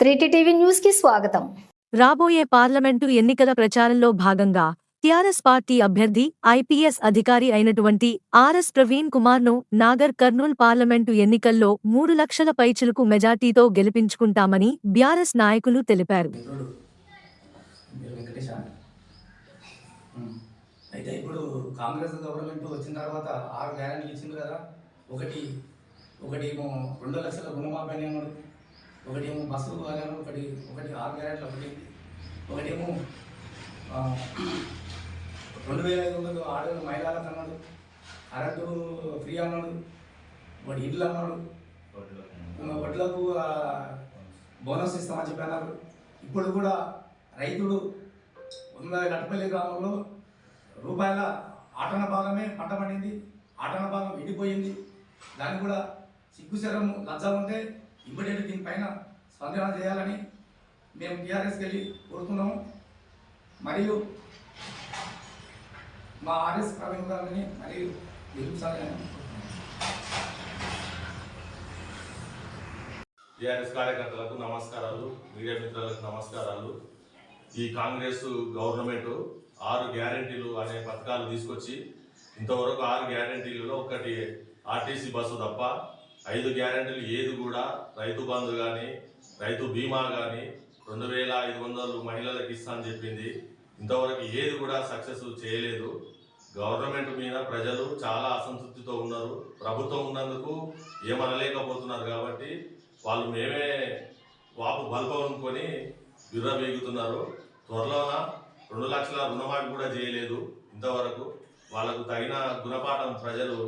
TV న్యూస్కి స్వాగతం. రాబోయే పార్లమెంటు ఎన్నికల ప్రచారంలో భాగంగా టీఆర్ఎస్ పార్టీ అభ్యర్థి ఐపీఎస్ అధికారి అయినటువంటి ఆర్ఎస్ ప్రవీణ్ కుమార్ను నాగర్ కర్నూల్ పార్లమెంటు ఎన్నికల్లో మూడు లక్షల పైచులకు మెజార్టీతో గెలిపించుకుంటామని బీఆర్ఎస్ నాయకులు తెలిపారు. మిత్రుడు మీరు వెంకటేశ ఉమ్. అయితే ఇప్పుడు కాంగ్రెస్ గవర్నమెంట్ వచ్చిన తర్వాత ఆరు గ్యారెంటీలు ఇచ్చింది కదా. ఒకటి ఒకటి రెండు లక్షల రుణమాఫీ అని అన్నాడు ఒకటి ఏమో బస్సు అన్నాడు ఒకటి ఒకటి ఆరు గ్యారెంటీలు ఒకటి ఒకటేమో రెండు వేల ఐదు వందలు ఆరు మహిళలకు అన్నాడు కరెంటు ఫ్రీ అన్నాడు ఒకటి ఇల్లు అన్నాడు వడ్లకు బోనస్ ఇస్తామని చెప్పి అన్నారు ఇప్పుడు కూడా రైతుడు వంద గట్టపల్లి గ్రామంలో రూపాయల ఆటన భాగమే పంట పండింది ఆటన భాగం ఎండిపోయింది. దాన్ని కూడా సిగ్గుశరం లజ్జ ఉంటే ఇమ్మీడియట్ దీనిపైన స్పందన చేయాలని మేము టీఆర్ఎస్కి వెళ్ళి కోరుతున్నాము. మరియు మా ఆర్ఎస్ ప్రవీణ్ గారిని మరియు గెలిపించాలని టీఆర్ఎస్ కార్యకర్తలకు నమస్కారాలు మీడియా మిత్రులకు నమస్కారాలు. ఈ కాంగ్రెస్ గవర్నమెంట్ ఆరు గ్యారెంటీలు అనే పథకాలు తీసుకొచ్చి ఇంతవరకు ఆరు గ్యారెంటీలలో ఒకటి ఆర్టీసీ బస్సు తప్ప ఐదు గ్యారెంటీలు ఏది కూడా రైతు బంధు కానీ రైతు బీమా కానీ రెండు వేల ఐదు వందలు మహిళలకు ఇస్తా అని చెప్పింది. ఇంతవరకు ఏది కూడా సక్సెస్ చేయలేదు. గవర్నమెంట్ మీద ప్రజలు చాలా అసంతృప్తితో ఉన్నారు. ప్రభుత్వం ఉన్నందుకు ఏమనలేకపోతున్నారు కాబట్టి వాళ్ళు మేమే వాపు బల్పనుకొని విర్రవీగుతున్నారు త్వరలోన రెండు లక్షల రుణమాఫీ కూడా చేయలేదు ఇంతవరకు. వాళ్ళకు తగిన గుణపాఠం ప్రజలు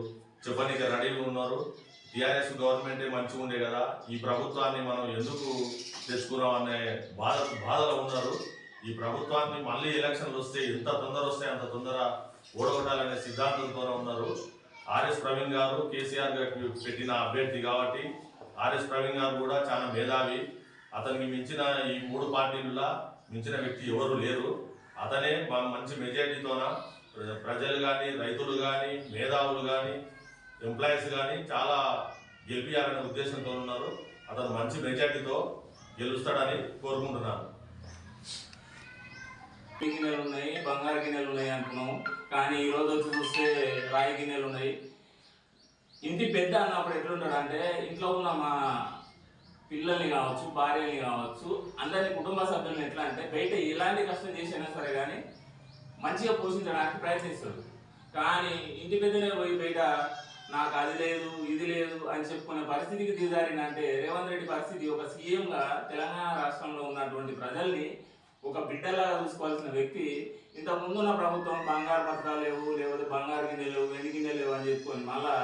చెప్పనీకి రెడీగా ఉన్నారు. టీఆర్ఎస్ గవర్నమెంటే మంచిగా ఉండే కదా ఈ ప్రభుత్వాన్ని మనం ఎందుకు తెచ్చుకున్నాం అనే బాధ బాధలో ఉన్నారు. ఈ ప్రభుత్వాన్ని మళ్ళీ ఎలక్షన్లు వస్తే ఎంత తొందర వస్తే అంత తొందర ఓడగొట్టాలనే సిద్ధాంతంతో ఉన్నారు. ఆర్ఎస్ ప్రవీణ్ గారు కేసీఆర్ గారికి పెట్టిన అభ్యర్థి కాబట్టి ఆర్ఎస్ ప్రవీణ్ గారు కూడా చాలా మేధావి. అతనికి మించిన ఈ మూడు పార్టీల మించిన వ్యక్తి ఎవరు లేరు. అతనే మంచి మెజార్టీతోన ప్రజలు కానీ రైతులు కానీ మేధావులు కానీ ఎంప్లాయీస్ కానీ చాలా గెలిపించాలనే ఉద్దేశంతో ఉన్నారు. అతను మంచి మెజార్టీతో గెలుస్తాడని కోరుకుంటున్నాను. గిన్నెలు ఉన్నాయి బంగారు గిన్నెలు ఉన్నాయి అంటున్నాము. కానీ ఈ రోజు వచ్చి చూస్తే రాయి గిన్నెలు ఉన్నాయి. ఇంటి పెద్ద అన్నప్పుడు ఎట్లుంటాడు అంటే ఇంట్లో ఉన్న మా పిల్లల్ని కావచ్చు భార్యని కావచ్చు అందరి కుటుంబ సభ్యులను ఎట్లా అంటే బయట ఎలాంటి కష్టం చేసినా సరే కానీ మంచిగా పోషించడానికి ప్రయత్నిస్తాడు. కానీ ఇంటి పెద్దనే పోయి బయట నాకు అది లేదు ఇది లేదు అని చెప్పుకునే పరిస్థితికి దిగజారిందంటే రేవంత్ రెడ్డి పరిస్థితి ఒక సీఎంగా తెలంగాణ రాష్ట్రంలో ఉన్నటువంటి ప్రజల్ని ఒక బిడ్డలాగా చూసుకోవాల్సిన వ్యక్తి ఇంత ముందున్న ప్రభుత్వం బంగారు పథకాలు లేవు లేకపోతే బంగారు గిన్నెలు లేవు వెండి గిన్నెలు లేవు అని చెప్పుకొని మళ్ళా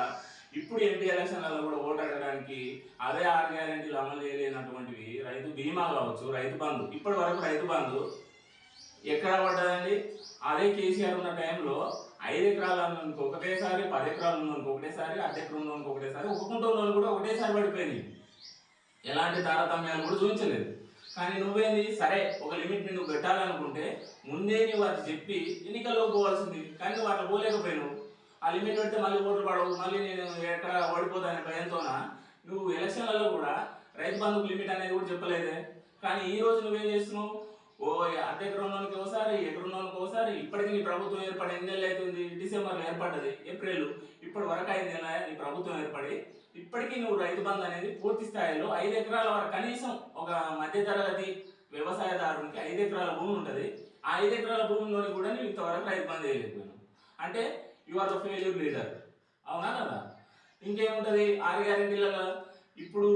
ఇప్పుడు ఎంపీ ఎలక్షన్లలో కూడా ఓటు అడగడానికి అదే ఆరు గ్యారెంటీలు అమలు చేయలేనటువంటివి రైతు బీమా కావచ్చు రైతు బంధు ఇప్పటి వరకు రైతు బంధు ఎక్కడ పడ్డదండి? అదే కేసీఆర్ ఉన్న టైంలో ఐదు ఎకరాలు ఒకటేసారి పది ఎకరాలు ఉన్నోనికి ఒకటేసారి అర్ధ ఎకరం ఉన్నోనికి ఒకటేసారి ఒక కూడా ఒకటేసారి పడిపోయినాయి. ఎలాంటి తారతమ్యాలు కూడా చూపించలేదు. కానీ నువ్వేంది? సరే ఒక లిమిట్ నువ్వు పెట్టాలనుకుంటే ముందే నువ్వు అది చెప్పి ఎన్నికల్లో పోవాల్సింది. కానీ నువ్వు అట్లా పోలేకపోయినావు. ఆ లిమిట్ పెడితే మళ్ళీ ఓట్లు పడవు. మళ్ళీ నేను ఎక్కడ ఓడిపోతానే భయంతోన? నువ్వు ఎలక్షన్లలో కూడా రైతు బంధుకు లిమిట్ అనేది కూడా చెప్పలేదే. కానీ ఈ రోజు నువ్వేం చేస్తున్నావు? ఓ అర్ధ ఎకరంలోనికి ఒకసారి ఎకరంలోనికి ఒకసారి ఇప్పటికి నీ ప్రభుత్వం ఏర్పడి ఎన్ని నెలలు అవుతుంది? డిసెంబర్లో ఏర్పడ్డది ఏప్రిల్ ఇప్పటి వరకు ఐదు నెలల నీ ప్రభుత్వం ఏర్పడి ఇప్పటికీ నువ్వు రైతు బంధు అనేది పూర్తి స్థాయిలో ఐదు ఎకరాల వరకు కనీసం ఒక మధ్య తరగతి వ్యవసాయదారునికి ఐదు ఎకరాల భూమి ఉంటుంది. ఆ ఐదు ఎకరాల భూమిలోని కూడా నువ్వు ఇంతవరకు రైతు బంధు వేయలేకపోయావు అంటే you are the failure leader అవునా కదా? ఇంకేముంటుంది? ఆరు గ్యారెంటీలలో ఇప్పుడు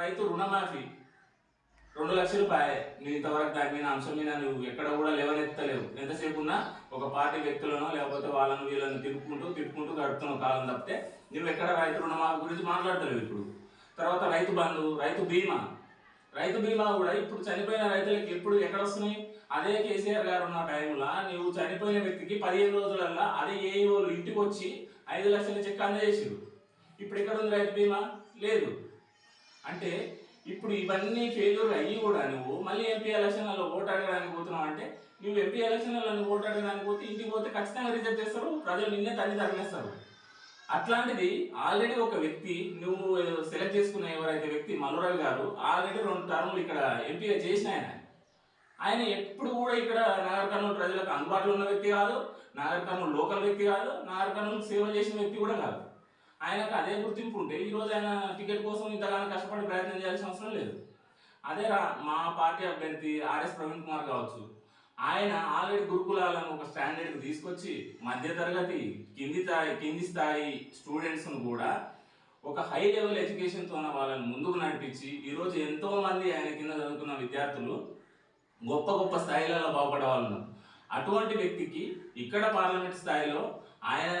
రైతు రుణమాఫీ. రెండు లక్షలు రూపాయలు నువ్వు ఇంతవరకు దాని మీద అంశం మీద నువ్వు ఎక్కడ కూడా లేవనెత్తలేవు. ఎంతసేపు ఉన్నా ఒక పార్టీ వ్యక్తులను లేకపోతే వాళ్ళను వీళ్ళని తిప్పుకుంటూ తిప్పుకుంటూ గడుపుతున్నావు కాలం తప్పితే నువ్వు ఎక్కడ రైతు రుణమాఫీ గురించి మాట్లాడతలేవు ఇప్పుడు. తర్వాత రైతు బంధు రైతు బీమా. రైతు బీమా కూడా ఇప్పుడు చనిపోయిన రైతులకి ఎప్పుడు ఎక్కడ వస్తున్నాయి? అదే కేసీఆర్ గారు ఉన్న టైంలో నువ్వు చనిపోయిన వ్యక్తికి పదిహేను రోజులల్లో అదే ఏఈఓలు ఇంటికి వచ్చి ఐదు లక్షల చెక్ అందజేసారు ఇప్పుడు ఎక్కడ ఉంది రైతు బీమా? లేదు. అంటే ఇప్పుడు ఇవన్నీ ఫెయిల్యూర్ అయ్యి కూడా నువ్వు మళ్ళీ ఎంపీ ఎలక్షన్లలో ఓటు అడగడానికి పోతున్నావు అంటే నువ్వు ఎంపీ ఎలక్షన్లలో నువ్వు ఓటు అడగడానికి పోతే ఇంటికి పోతే ఖచ్చితంగా రిజెక్ట్ చేస్తారు ప్రజలు నిన్నే తల్లి తరిమేస్తారు. అట్లాంటిది ఆల్రెడీ ఒక వ్యక్తి నువ్వు సెలెక్ట్ చేసుకున్న ఎవరైతే వ్యక్తి వ్యక్తి గారు ఆల్రెడీ రెండు టర్ములు ఇక్కడ ఎంపీగా చేసిన ఆయన. ఆయన ఎప్పుడు కూడా ఇక్కడ నాగర్ కర్నూలు ప్రజలకు అందుబాటులో ఉన్న వ్యక్తి కాదు నాగర్ కర్నూలు లోకల్ వ్యక్తి కాదు నాగర్ కర్నూలు సేవ చేసిన వ్యక్తి కూడా కాదు. ఆయనకు అదే గుర్తింపు ఉంటే ఈరోజు ఆయన టికెట్ కోసం ఇంతగానో కష్టపడి ప్రయత్నం చేయాల్సిన అవసరం లేదు. అదే రా మా పార్టీ అభ్యర్థి ఆర్ఎస్ ప్రవీణ్ కుమార్ కావచ్చు. ఆయన ఆల్రెడీ గురుకులాలను ఒక స్టాండర్డ్కి తీసుకొచ్చి మధ్యతరగతి కింది స్థాయి కింది స్థాయి స్టూడెంట్స్ను కూడా ఒక హై లెవెల్ ఎడ్యుకేషన్తో ఉన్న వాళ్ళని ముందుకు నడిపించి ఈరోజు ఎంతోమంది ఆయన కింద చదువుకున్న విద్యార్థులు గొప్ప గొప్ప స్థాయిలలో బాగుపడే వాళ్ళు అటువంటి వ్యక్తికి ఇక్కడ పార్లమెంట్ స్థాయిలో ఆయన